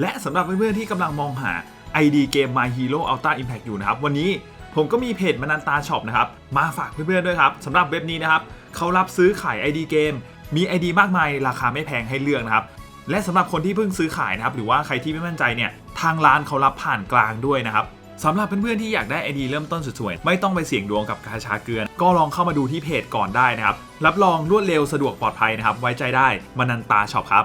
และสำหรับเพื่อนๆที่กำลังมองหา ID เกม My Hero Ultra Impact อยู่นะครับ วันนี้ผมก็มีเพจมนันตาช็อปนะครับ มาฝากเพื่อนๆด้วยครับสำหรับเว็บนี้นะครับเขารับซื้อขาย ID เกม มี ID มากมาย ราคาไม่แพงให้เลือกนะครับและสำหรับคนที่เพิ่งซื้อขายนะครับหรือว่าใครที่ไม่มั่นใจเนี่ยทางร้านเขารับผ่านกลางด้วยนะครับสำหรับเพื่อนๆที่อยากได้ ID เริ่มต้นสวยๆ ไม่ต้องไปเสี่ยงดวงกับกาชาเกลือน ก็ลองเข้ามาดูที่เพจก่อนได้นะครับ รับรองรวดเร็วสะดวกปลอดภัยนะครับ ไว้ใจได้มานันตาช็อปครับ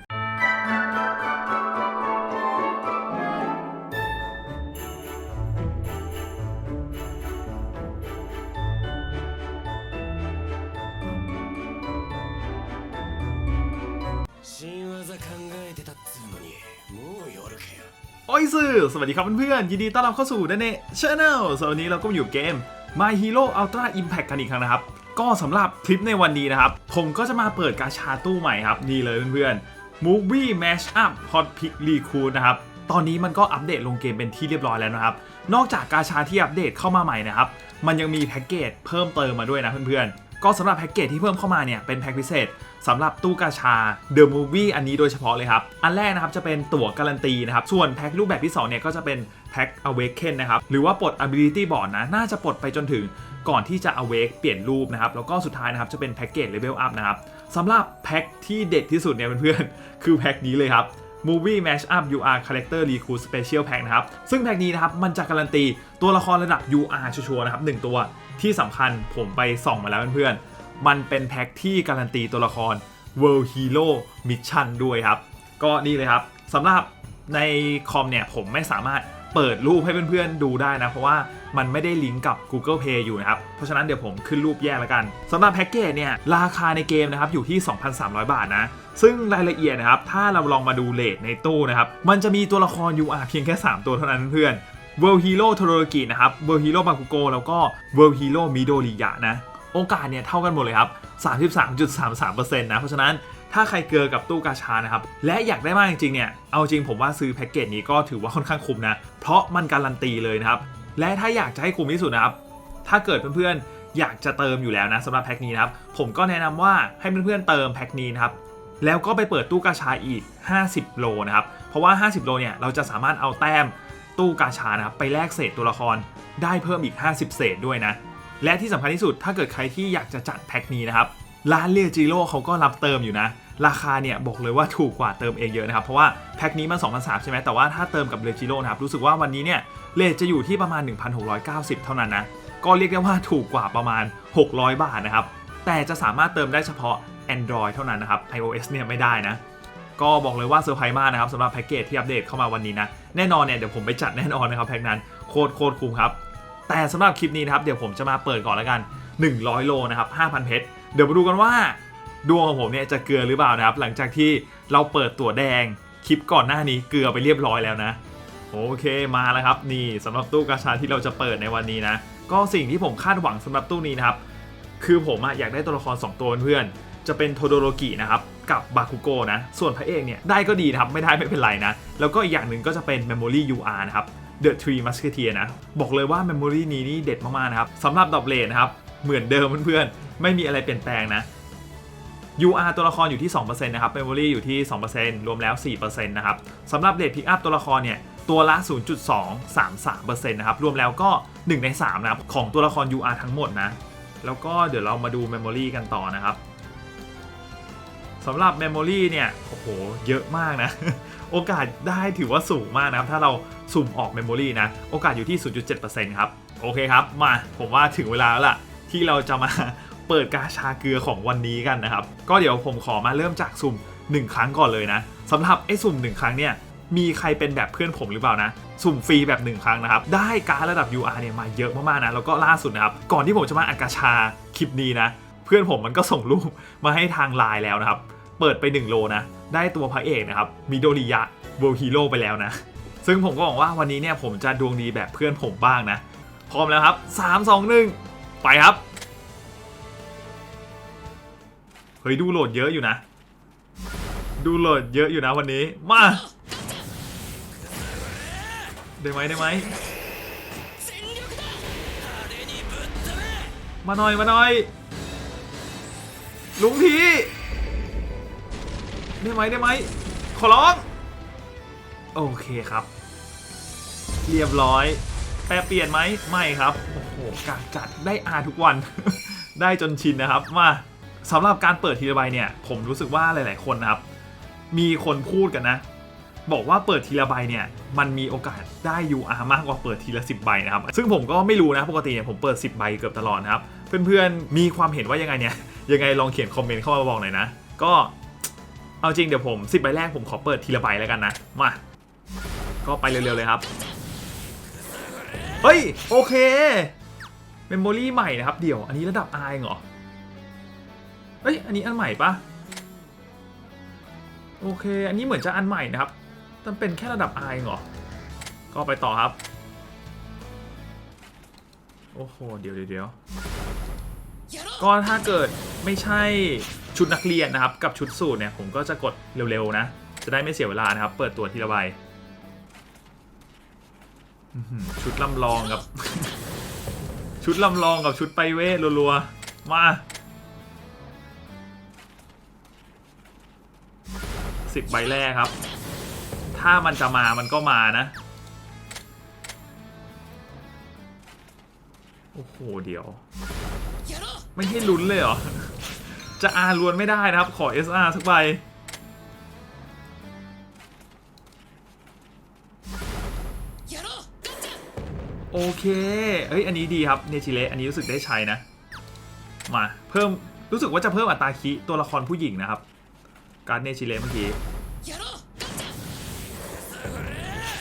วัสดีครับเพื่อนๆยินดีต้อนรับเข้าสู่นันเน่ช n แนลสวันนี้เราก็มาอยู่เกม My Hero Ultra Impact กันอีกครั้งนะครับ ก็สำหรับคลิปในวันนี้นะครับ ผมก็จะมาเปิดกาชาตู้ใหม่ครับ นี่เลยเพื่อนๆ Movie Mash Up Hot Pick Recruit นะครับ ตอนนี้มันก็อัปเดตลงเกมเป็นที่เรียบร้อยแล้วนะครับ นอกจากกาชาที่อัปเดตเข้ามาใหม่นะครับ มันยังมีแพ็กเกจเพิ่มเติมมาด้วยนะเพื่อนๆ ก็สำหรับแพ็กเกจที่เพิ่มเข้ามาเนี่ยเป็นแพ็กพิเศษสำหรับตู้กาชา The Movie อันนี้โดยเฉพาะเลยครับ อันแรกนะครับจะเป็นตั๋วการันตีนะครับ ส่วนแพ็กรูปแบบที่ 2 เนี่ยก็จะเป็นแพ็ก Awaken นะครับ หรือว่าปลด Ability Board นะ น่าจะปลดไปจนถึงก่อนที่จะ Awake เปลี่ยนรูปนะครับ แล้วก็สุดท้ายนะครับจะเป็นแพ็กเกจ Level Up นะครับสำหรับแพ็กที่เด็ดที่สุดเนี่ยเพื่อนๆคือแพ็กนี้เลยครับ Movie Mash Up UR Character Recruit Special Pack นะครับ ซึ่งแพ็กนี้นะครับมันจะการันตีตัวละครระดับ UR ชัวร์ๆนะครับ1ตัว ที่สำคัญผมไปส่องมาแล้วเพื่อนๆ มันเป็นแพ็กที่การันตีตัวละคร World Hero Mission ด้วยครับ ก็นี่เลยครับสำหรับในคอมเนี่ยผมไม่สามารถเปิดรูปให้เพื่อนๆดูได้นะ เพราะว่ามันไม่ได้ลิงก์กับ Google Play อยู่นะครับ เพราะฉะนั้นเดี๋ยวผมขึ้นรูปแยกแล้วกันสำหรับแพ็กเกจเนี่ยราคาในเกมนะครับอยู่ที่ 2,300 บาทนะ ซึ่งรายละเอียดนะครับ ถ้าเราลองมาดูเลทในตู้นะครับ มันจะมีตัวละคร UR เพียงแค่ 3 ตัวเท่านั้นเพื่อน World Hero โทโรกินะครับ World Hero บาคุโกแล้วก็ World Hero มิโดริยะนะ โอกาสเนี่ยเท่ากันหมดเลยครับ 33.33%นะ เพราะฉะนั้นถ้าใครเกลือกับตู้กาชานะครับ และอยากได้มากจริงๆเนี่ย เอาจริงผมว่าซื้อแพ็กเกจนี้ก็ถือว่าค่อนข้างคุ้มนะ เพราะมันการันตีเลยนะครับ และถ้าอยากจะให้คุ้มที่สุดนะครับ ถ้าเกิดเพื่อนๆอยากจะเติมอยู่แล้วนะสำหรับแพ็กนี้นะครับ ผมก็แนะนำว่าให้เพื่อนๆเติมแพ็กนี้นะครับแล้วก็ไปเปิดตู้กาชาอีก 50 โลนะครับ เพราะว่า 50 โลเนี่ยเราจะสามารถเอาแต้ม ตู้กาชานะครับไปแลกเศษตัวละครได้เพิ่มอีก 50 เศษด้วยนะ และที่สำคัญที่สุดถ้าเกิดใครที่อยากจะจัดแพ็กนี้นะครับร้านเรียจิโร่เขาก็รับเติมอยู่นะ ราคาเนี่ยบอกเลยว่าถูกกว่าเติมเองเยอะนะครับ เพราะว่าแพ็กนี้มัน2 0 0ใช่ไหมแต่ว่าถ้าเติมกับเรียจิโร่นะครับ รู้สึกว่าวันนี้เนี่ยเลทจะอยู่ที่ประมาณ 1,690 เท่านั้นนะ ก็เรียกได้ว่าถูกกว่าประมาณ 600 บาทนะครับ แต่จะสามารถเติมได้เฉพาะ Android เท่านั้นนะครับ iOS เนี่ยไม่ได้นะ ก็บอกเลยว่าเซอร์ไพรส์มากนะครับสำหรับแพ็กเกจที่อัปเดตเข้ามาวันนี้นะ แน่นอนเนี่ยเดี๋ยวผมไปจัดแน่นอนนะครับแพ็กนั้นโคตรโคตรคุ้มครับ แต่สำหรับคลิปนี้นะครับเดี๋ยวผมจะมาเปิดก่อนแล้วกัน 100 โลนะครับ5,000 เพชรเดี๋ยวมาดูกันว่าดวงของผมเนี่ยจะเกลือหรือเปล่านะครับ หลังจากที่เราเปิดตัวแดงคลิปก่อนหน้านี้เกลือไปเรียบร้อยแล้วนะโอเคมาแล้วครับนี่สำหรับตู้กาชาที่เราจะเปิดในวันนี้นะ ก็สิ่งที่ผมคาดหวังสำหรับตู้นี้นะครับคือผมอยากได้ตัวละคร 2 ตัวเพื่อน จะเป็นโทโดโรกินะครับกับบาคุโกนะ ส่วนพระเอกเนี่ยได้ก็ดีนะครับ ไม่ได้ไม่เป็นไรนะ แล้วก็อีกอย่างหนึ่งก็จะเป็น Memory UR นะครับ The Three Musketeer นะ บอกเลยว่า Memory นี้นี่เด็ดมาก ๆ นะครับสำหรับดอบเลนนะครับ เหมือนเดิมเพื่อนๆ ไม่มีอะไรเปลี่ยนแปลงนะ UR ตัวละครอยู่ที่ 2%นะครับ Memory อยู่ที่ 2%รวมแล้ว 4%นะครับสำหรับเรทพิกอัพตัวละครเนี่ยตัวละ 0.233%นะครับ รวมแล้วก็ 1 ใน3นะครับของตัวละคร UR ทั้งหมดนะ แล้วก็เดี๋ยวเรามาดู Memory กันต่อนะครับ สำหรับ Memory เนี่ย โอ้โห เยอะมากนะ โอกาสได้ถือว่าสูงมากนะครับ ถ้าเราสุ่มออก Memory นะ โอกาสอยู่ที่ 0.7%ครับ โอเคครับ มาผมว่าถึงเวลาแล้วล่ะ ที่เราจะมาเปิดกาชาเกลือของวันนี้กันนะครับ ก็เดี๋ยวผมขอมาเริ่มจากสุ่ม 1 ครั้งก่อนเลยนะสำหรับไอ้สุ่ม 1 ครั้งเนี่ยมีใครเป็นแบบเพื่อนผมหรือเปล่านะ สุ่มฟรีแบบ 1 ครั้งนะครับ ได้การระดับ UR เนี่ยมาเยอะมากๆนะแล้วก็ล่าสุดนะครับ ก่อนที่ผมจะมาอัดกาชาคลิปนี้นะ พื่อนผมมันก็ส่งรูปมาให้ทางไลน์แล้วนะครับ เปิดไป 1 โลนะ ได้ตัวพระเอกนะครับมิโดริยะเวลฮีโร่ไปแล้วนะ ซึ่งผมก็หวังว่าวันนี้เนี่ยผมจะดวงดีแบบเพื่อนผมบ้างนะ พร้อมแล้วครับ 3 2 1 ไปครับ เฮ้ยดูโหลดเยอะอยู่นะ ดูโหลดเยอะอยู่นะวันนี้ มา ได้ไหมได้ไหมมาหน่อยมาหน่อย ลุงทีได้ไหมได้ไหมขอร้อง โอเคครับ เรียบร้อย แปรเปลี่ยนไหมไม่ครับ โอ้โหกากจัดได้อาทุกวัน ได้จนชินนะครับ มาสำหรับการเปิดทีละใบเนี่ย ผมรู้สึกว่าหลาย ๆ คนนะครับ มีคนพูดกันนะ บอกว่าเปิดทีละใบเนี่ย มันมีโอกาสได้ UR มากกว่าเปิดทีละ 10 ใบนะครับ ซึ่งผมก็ไม่รู้นะ ปกติเนี่ยผมเปิด 10 ใบเกือบตลอดนะครับ เพื่อน ๆ มีความเห็นว่ายังไงเนี่ย ยังไงลองเขียนคอมเมนต์เข้ามาบอกหน่อยนะ ก็เอาจริงเดี๋ยวผมสิบใบแรกผมขอเปิดทีละใบแล้วกันนะ มา ก็ไปเร็วๆเลยครับ เฮ้ย โอเคเมมโมรี่ใหม่นะครับ เดี๋ยวอันนี้ระดับ R เหรอ เฮ้ย อันนี้อันใหม่ปะโอเค อันนี้เหมือนจะอันใหม่นะครับมันเป็นแค่ระดับ R เหรอ ก็ไปต่อครับ โอ้โห เดี๋ยวเดี๋ยวก็ถ้าเกิด ไม่ใช่ชุดนักเรียนนะครับ กับชุดสูทเนี่ยผมก็จะกดเร็วๆนะ จะได้ไม่เสียเวลานะครับ เปิดตัวทีละใบชุดลำลองกับ ชุดลำลองกับชุดไปเวทรัวๆ มาสิบใบแรกครับ ถ้ามันจะมามันก็มานะ โอ้โห เดี๋ยว ไม่ให้ลุ้นเลยเหรอ จะอาล้วนไม่ได้นะครับ ขอ SR สักใบโอเค เอ้ย อันนี้ดีครับ เนชิเลอันนี้รู้สึกได้ใช้นะ มา เพิ่ม รู้สึกว่าจะเพิ่มอัตราคิตัวละครผู้หญิงนะครับ การเนชิเละเมื่อกี้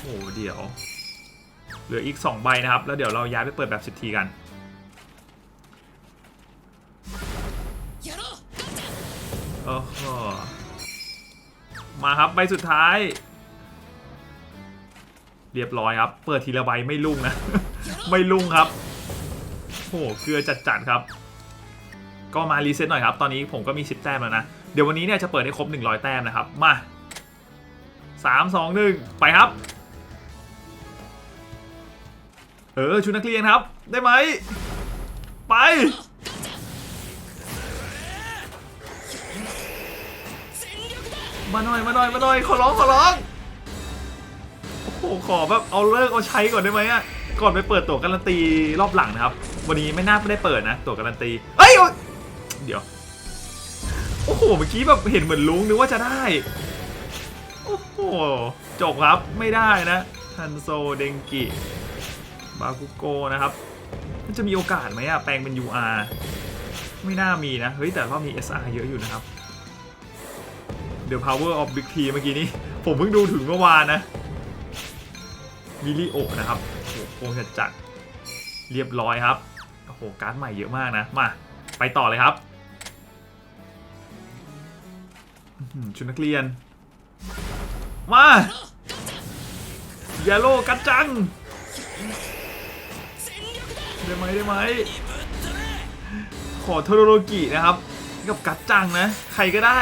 โอ้เดี๋ยว เหลืออีก 2 ใบนะครับ แล้วเดี๋ยวเราย้ายไปเปิดแบบสิบทีกัน มาครับใบสุดท้าย เรียบร้อยครับ เปิดทีละใบไม่ลุ่งนะ ไม่ลุ่งครับโอ้โหเกลือจัดๆครับ ก็มารีเซ็ตหน่อยครับ ตอนนี้ผมก็มี 10 แต้มแล้วนะ เดี๋ยววันนี้เนี่ยจะเปิดให้ครบ 100 แต้มนะครับ มา 3 2 1 ไปครับ เออชุดนักเรียนครับ ได้ไหม ไป มาหน่อยมาหน่อยมาหน่อยขอร้องขอร้องโอ้โหขอแบบเอาเลิกเอาใช้ก่อนได้ไหมอะก่อนไปเปิดตั๋วการันตีรอบหลังนะครับ วันนี้ไม่น่าไม่ได้เปิดนะตั๋วการันตีเอ้ยโอ๊ยเดี๋ยวโอ้โหเมื่อกี้แบบเห็นเหมือนลุงนึกว่าจะได้โอ้โหจบครับไม่ได้นะทันโซเดงกิบาคุโกนะครับมันจะมีโอกาสไหมอะแปลงเป็น UR ไม่น่ามีนะ เฮ้ย แต่รอบนี้ SR เยอะอยู่นะครับ The Power of Big T เมื่อกี้นี้ ผมเพิ่งดูถึงเมื่อวานนะมิลิโอนะครับโอ้โหจัดจัดเรียบร้อยครับโอ้โหการ์ดใหม่เยอะมากนะ มา ไปต่อเลยครับชุดนักเรียน มาเยลโล่กัดจัง ได้ไหมได้ไหมขอโทโรโลกินะครับ กับกัดจังนะ ใครก็ได้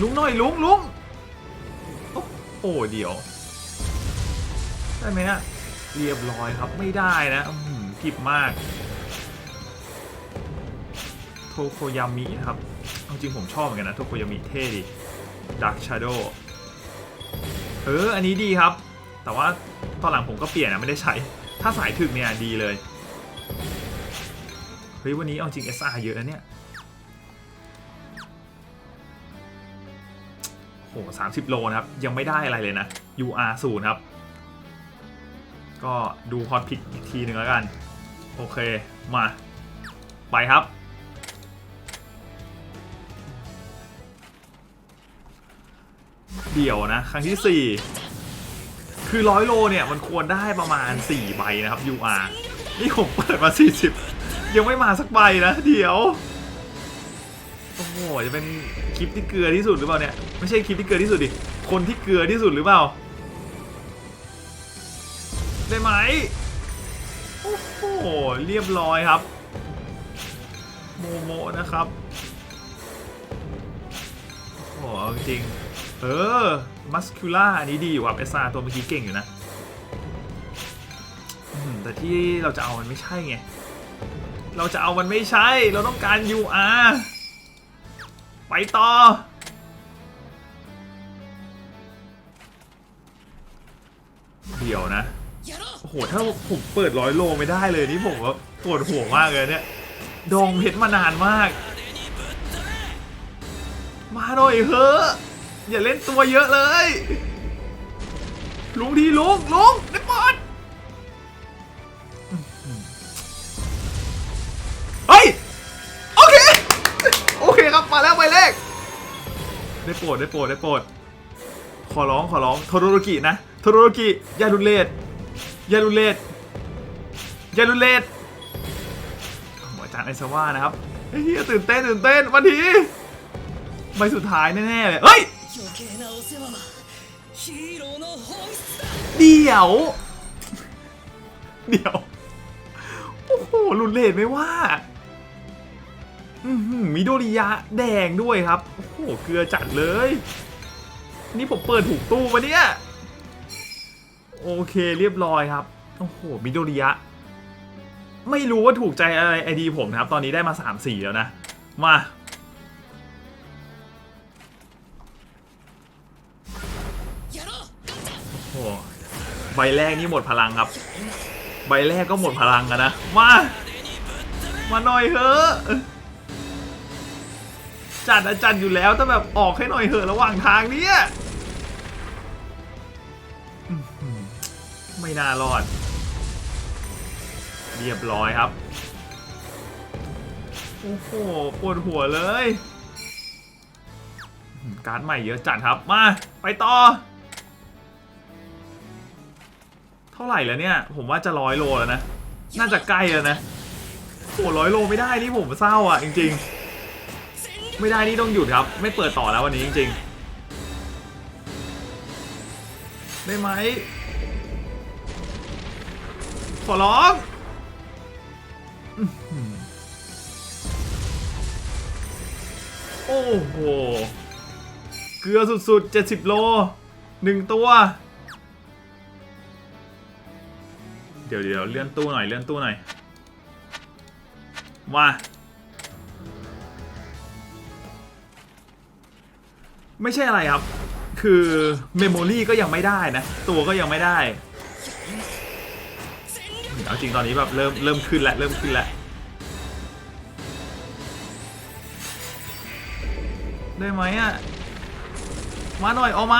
ลุงหน่อยลุงลุงโอ้โอ้เดี๋ยว ได้ไหมฮะเรียบร้อยครับไม่ได้นะผิดมาก โทโคยามินะครับเอาจริงผมชอบเหมือนกันนะ โทโคยามิเท่ดีดักชาโดเออ อันนี้ดีครับ แต่ว่าตอนหลังผมก็เปลี่ยนนะไม่ได้ใช้ ถ้าสายถึกเนี่ยดีเลย เฮ้ย วันนี้เอาจริง SR เยอะนะเนี่ย หสามสิบโลนะครับ ยังไม่ได้อะไรเลยนะ UR ศูนย์ครับ ก็ดูฮอตพิกอีกทีหนึ่งแล้วกัน โอเค มา ไปครับ เดี่ยวนะ ครั้งที่ 4 คือร้อยโลเนี่ย มันควรได้ประมาณ 4 ใบนะครับ UR นี่ผมเปิดมา 40 ยังไม่มาสักใบนะ เดี๋ยว โอ้โหจะเป็นคลิปที่เกลือที่สุดหรือเปล่าเนี่ยไม่ใช่คลิปที่เกลือที่สุดดิคนที่เกลือที่สุดหรือเปล่าได้ไหมโอ้โหเรียบร้อยครับ โมโมนะครับโอ้จริงเออมัสคูล่าอันนี้ดีอยู่ครับเอสซาตัวเมื่อกี้เก่งอยู่นะแต่ที่เราจะเอามันไม่ใช่ไง เราจะเอามันไม่ใช่ เราต้องการ UR ไปต่อ เดี๋ยวนะ โอ้โห ถ้าผมเปิดร้อยโลไม่ได้เลยนี่ผมก็ปวดหัวมากเลยเนี่ย ดองเพชรมานานมาก มาหน่อยเฮ้ออย่าเล่นตัวเยอะเลย ลุงดีลุงลุงได้ปอด ได้โปรดได้โปรดได้โปรดขอร้องขอร้องโทโรโรกินะโทโรโรกิยาลุเลดยาลุเลดยาลุเลตอาจารย์ไอซาว่านะครับเฮ้ยตื่นเต้นตื่นเต้นวันทีใบสุดท้ายแน่ๆเลยเฮ้ยเดี๋ยว เดี๋ยว โอ้โหรุนเลดไม่ว่า มิโดริยะแดงด้วยครับ โอ้โห เกลือจัดเลย นี่ผมเปิดถูกตู้มาเนี่ย โอเคเรียบร้อยครับ โอ้โห มิโดริยะ ไม่รู้ว่าถูกใจอะไรไอดีผมนะครับ ตอนนี้ได้มาสามสี่แล้วนะ มา โอ้ใบแรกนี่หมดพลังครับ ใบแรกก็หมดพลังกันนะ มา มาหน่อยเถอะ จัดอะจัดอยู่แล้วแต่แบบออกให้หน่อยเถอะระหว่างทางเนี้ยไม่น่ารอด เรียบร้อยครับ โอ้โหปวดหัวเลย การ์ดใหม่เยอะจัดครับ มา ไปต่อ เท่าไหร่แล้วเนี่ย ผมว่าจะร้อยโลแล้วนะ น่าจะใกล้แล้วนะโอ้ร้อยโลไม่ได้นี่ผมเศร้าอะจริง ๆ ไม่ได้นี่ต้องหยุดครับ ไม่เปิดต่อแล้ววันนี้จริงๆ ได้ไหม ขอร้องโอ้โห เกลือสุดๆ 70 โลหนึ่งตัว เดี๋ยวเดี๋ยวเลื่อนตู้หน่อย เลื่อนตู้หน่อย มา ไม่ใช่อะไรครับ คือเมมโมรีก็ยังไม่ได้นะ ตัวก็ยังไม่ได้เอาจริงตอนนี้แบบเริ่มเริ่มขึ้นแล้วเริ่มขึ้นแล้วได้ไหมอะ มาหน่อยเอาไหม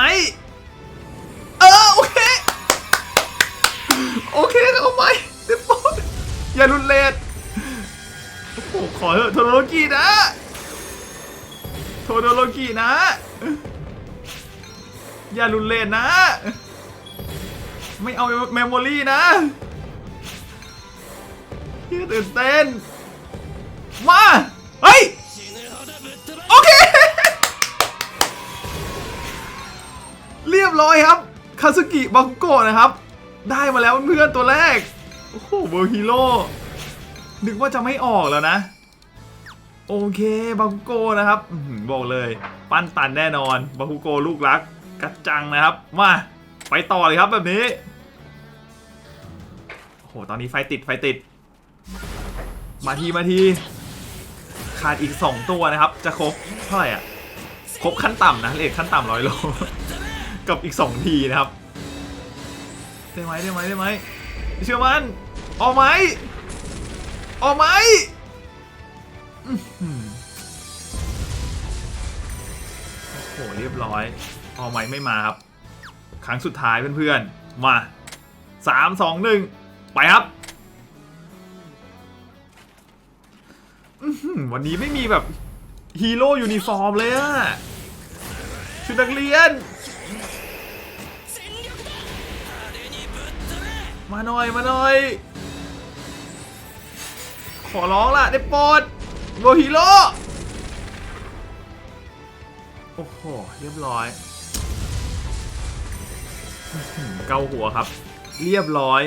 เออโอเคโอเคเอาไหมเดี๋ยวปอดอย่ารุนเลดโอ้โหขอเถอะโทโรโลกินะ โทโดโลกินะ อย่ารุนเล่นนะ ไม่เอาเมมโมรี่นะยืตื่นเต้น มา เฮ้ย โอเค เรียบร้อยครับ คาสุกิบังโกะนะครับ ได้มาแล้วเพื่อนตัวแรก โอ้โหเบอร์ฮีโร่นึกว่าจะไม่ออกแล้วนะ โอเคบาคุโกนะครับบอกเลย ปั้นตันแน่นอนบาคุโกลูกรักกัดจังนะครับ มาไปต่อเลยครับแบบนี้โอ้โหตอนนี้ไฟติดไฟติด มาทีมาทีขาดอีก 2 ตัวนะครับ จะครบเท่าไหร่อะครบขั้นต่ำนะเลทขั้นต่ำร้อยโลกับอีก 2 ทีนะครับ ได้ไหมได้ไหมได้ไหมเชื่อมันออกไหมออกไหม โอ้โหเรียบร้อยออไมค์ไม่มาครับ ครั้งสุดท้ายเพื่อนๆ มาสามสองหนึ่งไปครับวันนี้ไม่มีแบบฮีโร่ยูนิฟอร์มเลยอะชุดนักเรียน มาหน่อยมาหน่อย ขอร้องล่ะ ได้โปรด โกฮีโร่โอ้โห เรียบร้อยอื้อหือเกาหัวครับ เรียบร้อย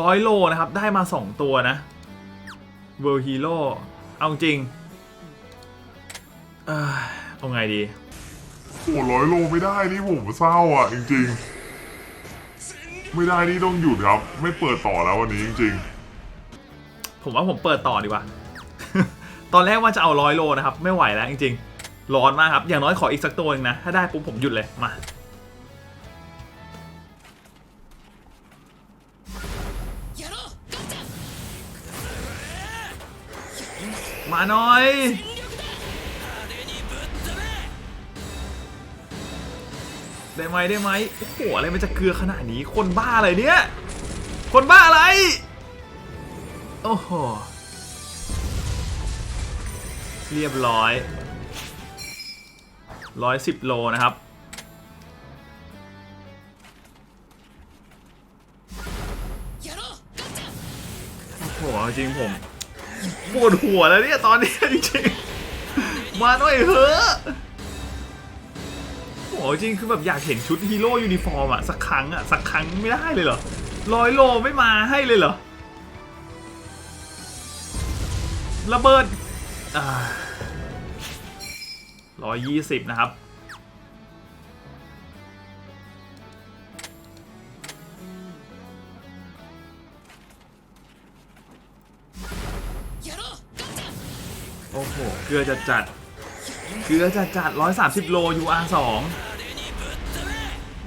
ร้อยโลนะครับ ได้มา 2 ตัวนะเวอร์ฮีโร่เอาจริง เอ้ยเอาไงดีโหร้อยโลไม่ได้นี่ผมเศร้าอะ จริง ๆ ไม่ได้นี่ต้องหยุดครับ ไม่เปิดต่อแล้ววันนี้จริงผมว่าผมเปิดต่อดีกว่า ตอนแรกว่าจะเอาร้อยโลนะครับ ไม่ไหวแล้วจริงๆ ร้อนมากครับ อย่างน้อยขออีกสักตัวนึงนะ ถ้าได้ปุ๊บผมหยุดเลย มา มาหน่อย ได้ไหมได้ไหมโอ้โหอะไรมันจะเกลือขนาดนี้ คนบ้าอะไรเนี่ย คนบ้าอะไร โอ้โห เรียบร้อยร้อยสิบโลนะครับ โอ้โหจริงผมปวดหัวแล้วเนี่ย ตอนนี้จริงมาหน่อยเถอะโอ้จริงคือแบบอยากเห็นชุดฮีโร่ยูนิฟอร์มอะสักครั้งอะสักครั้งไม่ได้เลยเหรอร้อยโลไม่มาให้เลยเหรอระเบิด ร้อยยี่สิบนะครับ โอ้โห เกลือจะจัด เกลือจะจัดร้อยสามสิบโลยู UR สอง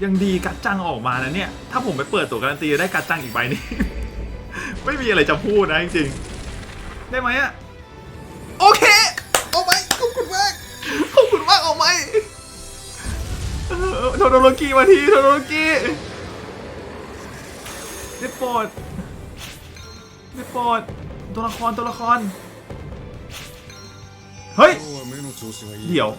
ยังดีกัดจังออกมานะเนี่ย ถ้าผมไปเปิดตัวการันตีได้กัดจังอีกใบนี่ ไม่มีอะไรจะพูดนะจริงๆ ได้ไหมอะ โดโรกิมาทีโทโดโรกีได้โปรดได้โปรดตัวละครตัวละคร เฮ้ย เดี๋ยว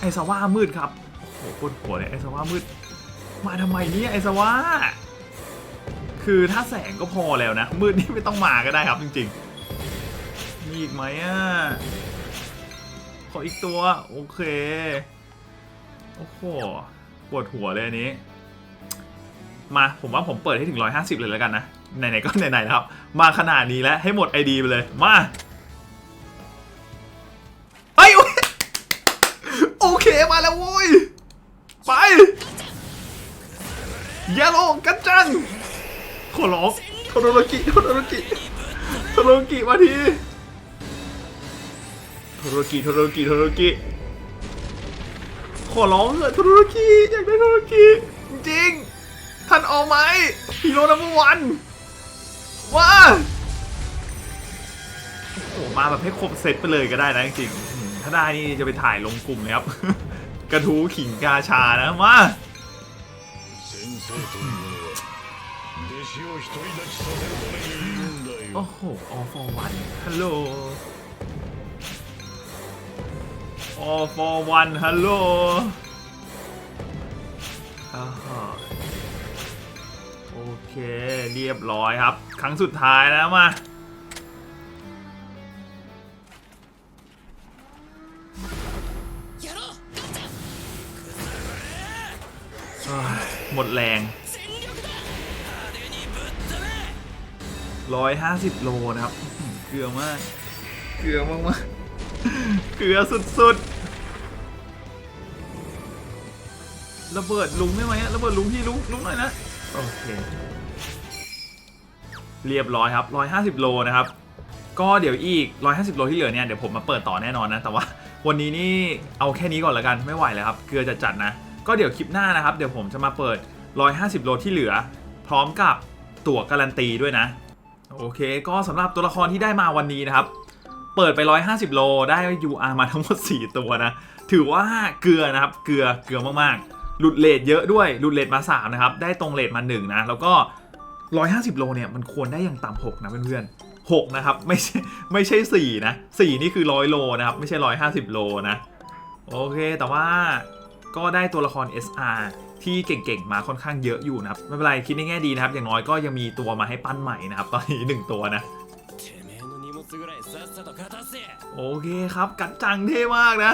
ไอสว่ามืดครับ โอ้โหปวดหัวเลยไอสว่ามืด มาทำไมเนี่ยไอสว่า คือถ้าแสงก็พอแล้วนะ มืดนี่ไม่ต้องมาก็ได้ครับจริงๆ มีอีกไหมอะ ออีกตัว โอเค โอ้โห ปวดหัวเลยอันนี้ มาผมว่าผมเปิดให้ถึง 150 เลยแล้วกันนะ ไหนๆ ก็ไหนๆแล้วครับมาขนาดนี้แล้วให้หมดไอดีไปเลย มาเฮ้โอโอเคมาแล้วโว้ย ไปยาโลกันจังขอร้องโทโดโรกิโทโดโรกิโทโดโรกิมาที โรกิโทโรกิโทโรกิขอร้องเลยโทโรกิอยากได้โทโรกิจริงท่านออกไหมฮีโร่นัมเบอร์วันว้าโอ้มาแบบให้ครบเซตไปเลยก็ได้นะจริงถ้าได้นี่จะไปถ่ายลงกลุ่มเลยครับ กระทูขิงกาชานะมาโอ้โหออฟวันฮัลโหล all for one ฮัลโหลโอเค เรียบร้อยครับ ครั้งสุดท้ายแล้วมาหมดแรงร้อยห้าสิบโลนะครับ เกลือมาก เกลือมากมากเกลือสุด ระเบิดลุงได้ไหมะระเบิดลุงพี่ลุงลุงหน่อยนะโอเคเรียบร้อยครับ 150 โลนะครับ ก็เดี๋ยวอีก 150 โลที่เหลือเนี่ยเดี๋ยวผมมาเปิดต่อแน่นอนนะ แต่ว่าวันนี้นี่เอาแค่นี้ก่อนละกันไม่ไหวแล้วครับเกลือจะจัดนะ ก็เดี๋ยวคลิปหน้านะครับ เดี๋ยวผมจะมาเปิด 150 โลที่เหลือ พร้อมกับตั๋วการันตีด้วยนะ โอเค ก็สำหรับตัวละครที่ได้มาวันนี้นะครับ เปิดไป 150 โลได้ UR มาทั้งหมด 4 ตัวนะ ถือว่าเกลือนะครับ เกลือเกลือมากๆ หลุดเลทเยอะด้วยหลุดเลทมา3นะครับได้ตรงเลทมา1นะแล้วก็ 150 โลเนี่ยมันควรได้อย่างต่ำ6นะเพื่อนๆ6นะครับไม่ใช่ไม่ใช่4นะ4นี่คือ 100 โลนะครับไม่ใช่ 150 โลนะโอเคแต่ว่าก็ได้ตัวละคร SR ที่เก่งๆ มาค่อนข้างเยอะอยู่นะครับ ไม่เป็นไร คิดในแง่ดีนะครับ อย่างน้อยก็ยังมีตัวมาให้ปั้นใหม่นะครับ ตอนนี้ 1 ตัวนะ โอเคครับ กัดจังเท่มากนะ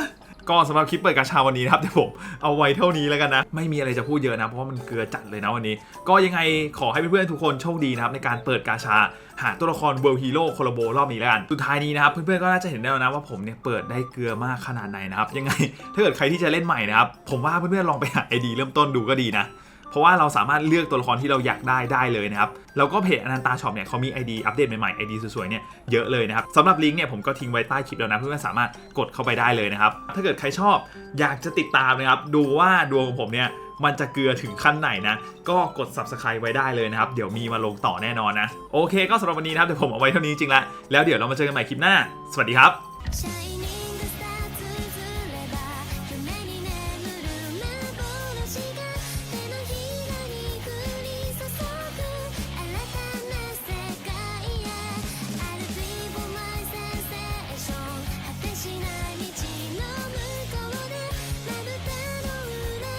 ก็สำหรับคลิปเปิดกาชาวันนี้นะครับเดี๋ยวผมเอาไว้เท่านี้แล้วกันนะ ไม่มีอะไรจะพูดเยอะนะ เพราะว่ามันเกลือจัดเลยนะวันนี้ ก็ยังไงขอให้เพื่อนๆทุกคนโชคดีนะครับในการเปิดกาชาหาตัวละครเวิร์ฮีโร่โคลโบรอบนี้แล้วกัน สุดท้ายนี้นะครับเพื่อนๆก็น่าจะเห็นได้แล้วนะว่าผมเนี่ยเปิดได้เกลือมากขนาดไหนนะครับยังไงถ้าเกิดใครที่จะเล่นใหม่นะครับผมว่าเพื่อนๆลองไปหาไอดีเริ่มต้นดูก็ดีนะ เพราะว่าเราสามารถเลือกตัวละครที่เราอยากได้ได้เลยนะครับ แล้วก็เพจอนันตาช็อปเนี่ยเขามี ID อัปเดตใหม่ๆ ID สวยๆเนี่ยเยอะเลยนะครับสำหรับลิงก์เนี่ยผมก็ทิ้งไว้ใต้คลิปแล้วนะ เพื่อนๆสามารถกดเข้าไปได้เลยนะครับ ถ้าเกิดใครชอบอยากจะติดตามนะครับ ดูว่าดวงของผมเนี่ยมันจะเกลือถึงขั้นไหนนะ ก็กด subscribe ไว้ได้เลยนะครับ เดี๋ยวมีมาลงต่อแน่นอนนะ โอเค ก็สำหรับวันนี้นะครับ เดี๋ยวผมเอาไว้เท่านี้จริงล้วแล้วเดี๋ยวเรามาเจอกันใหม่คลิปหน้า สวัสดีครับ